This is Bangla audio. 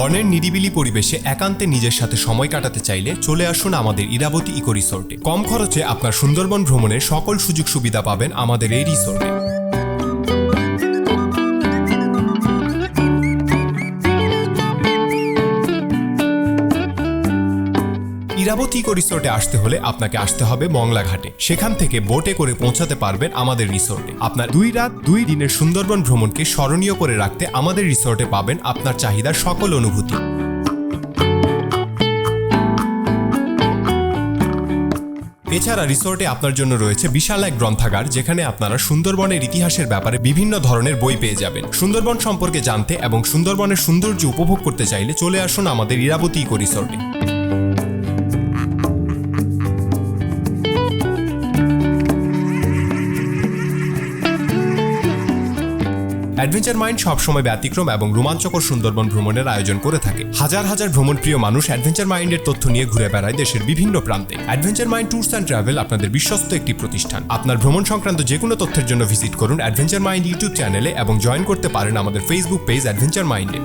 বনের নিরিবিলি পরিবেশে একান্তে নিজের সাথে সময় কাটাতে চাইলে চলে আসুন আমাদের ইরাবতী ইকো রিসোর্টে। কম খরচে আপনার সুন্দরবন ভ্রমণের সকল সুযোগ সুবিধা পাবেন আমাদের এই রিসোর্টে। ইরাবতী ইকো রিসোর্টে আসতে হলে আপনাকে আসতে হবে মংলা ঘাটে সেখান থেকে বোটে করে পৌঁছাতে পারবেন আমাদের রিসোর্টে। আপনার দুই রাত, দুই দিনের সুন্দরবন ভ্রমণকে স্মরণীয় করে রাখতে আমাদের রিসোর্টে পাবেন আপনার চাহিদার সকল অনুভূতি। এছাড়া রিসোর্টে আপনার জন্য রয়েছে বিশাল এক গ্রন্থাগার, যেখানে আপনারা সুন্দরবনের ইতিহাসের ব্যাপারে বিভিন্ন ধরনের বই পেয়ে যাবেন। সুন্দরবন সম্পর্কে জানতে এবং সুন্দরবনের সৌন্দর্য উপভোগ করতে চাইলে চলে আসুন আমাদের ইরাবতী ইকো রিসোর্টে। অ্যাডভেঞ্চার মাইন্ড সবসময় ব্যতিক্রম এবং রোমাঞ্চকর সুন্দরবন ভ্রমণের আয়োজন করে থাকে। হাজার হাজার ভ্রমণপ্রিয় মানুষ অ্যাডভেঞ্চার মাইন্ডের তথ্য নিয়ে ঘুরে বেড়ায় দেশের বিভিন্ন প্রান্তে। Adventure mind tours and travel আপনাদের বিশ্বস্ত একটি প্রতিষ্ঠান। আপনার ভ্রমণ সংক্রান্ত যে কোনো তথ্যের জন্য ভিজিট করুন অ্যাডভেঞ্চার মাইন্ড ইউটিউব চ্যানেলে এবং জয়েন করতে পারেন আমাদের ফেসবুক পেজ অ্যাডভেঞ্চার মাইন্ডে।